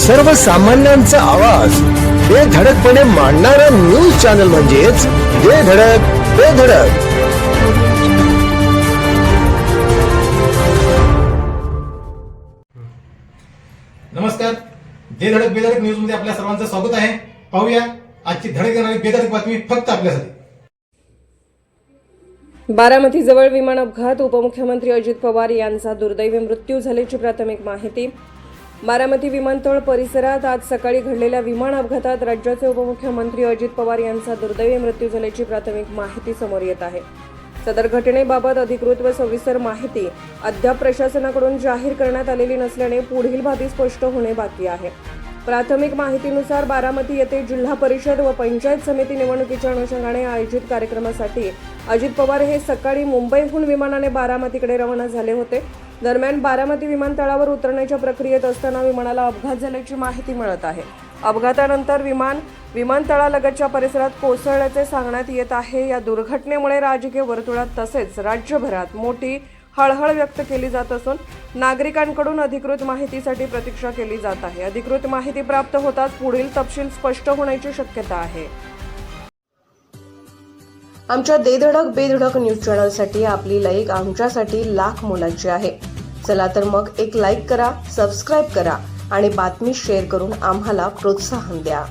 सर्वसामान्यांचा आवाज. बेधडकपणे मांडणारा न्यूज चॅनल म्हणजेच बेधडक बेधडक नमस्कार. जे धडक बेधडक न्यूजमध्ये आपल्या सर्वांचं स्वागत आहे. पाहूया आजची धडक देणारी बेधडक बातमी फक्त आपल्यासाठी. बारामतीजवळ विमान अपघात उपमुख्यमंत्री अजित पवार यांचा दुर्दैवी मृत्यू झाल्याची प्राथमिक माहिती. बारामती विमानतळ परिसरात आज सकाळी घडलेल्या विमान अपघातात राज्याचे उपमुख्यमंत्री अजित पवार यांचा दुर्दैवी मृत्यू झाल्याची प्राथमिक माहिती समोर येत आहे. सदर घटनेबाबत अधिकृत व सविस्तर माहिती अद्याप प्रशासनाकडून जाहीर करण्यात आलेली नसल्याने पुढील बाबी स्पष्ट होणे बाकी आहे. प्राथमिक माहितीनुसार बारामती येथे जिल्हा परिषद व पंचायत समिती निवडणुकीच्या अनुषंगाने आयोजित कार्यक्रमासाठी अजित पवार हे सकाळी मुंबईहून विमानाने बारामतीकडे रवाना झाले होते. दरम्यान बारामती विमानतळावर उतरण्याच्या प्रक्रियेत असताना विमानाला अपघात झाल्याची माहिती मिळत आहे. अपघातानंतर विमान विमानतळालगतच्या परिसरात कोसळल्याचे सांगण्यात येत आहे. या दुर्घटनेमुळे राजकीय वर्तुळात तसेच राज्यभरात मोठी हळहळ व्यक्त केली जात असून नागरिकांकडून अधिकृत माहितीसाठी प्रतीक्षा केली जात आहे. अधिकृत माहिती प्राप्त होताच पुढील तपशील स्पष्ट होण्याची शक्यता आहे. आमच्या देधडक बेधडक न्यूज चॅनलसाठी आपली लाईक आमच्यासाठी लाख मोलाची आहे. चला तर मग एक लाईक करा सबस्क्राईब करा आणि बातमी शेअर करून आम्हाला प्रोत्साहन द्या.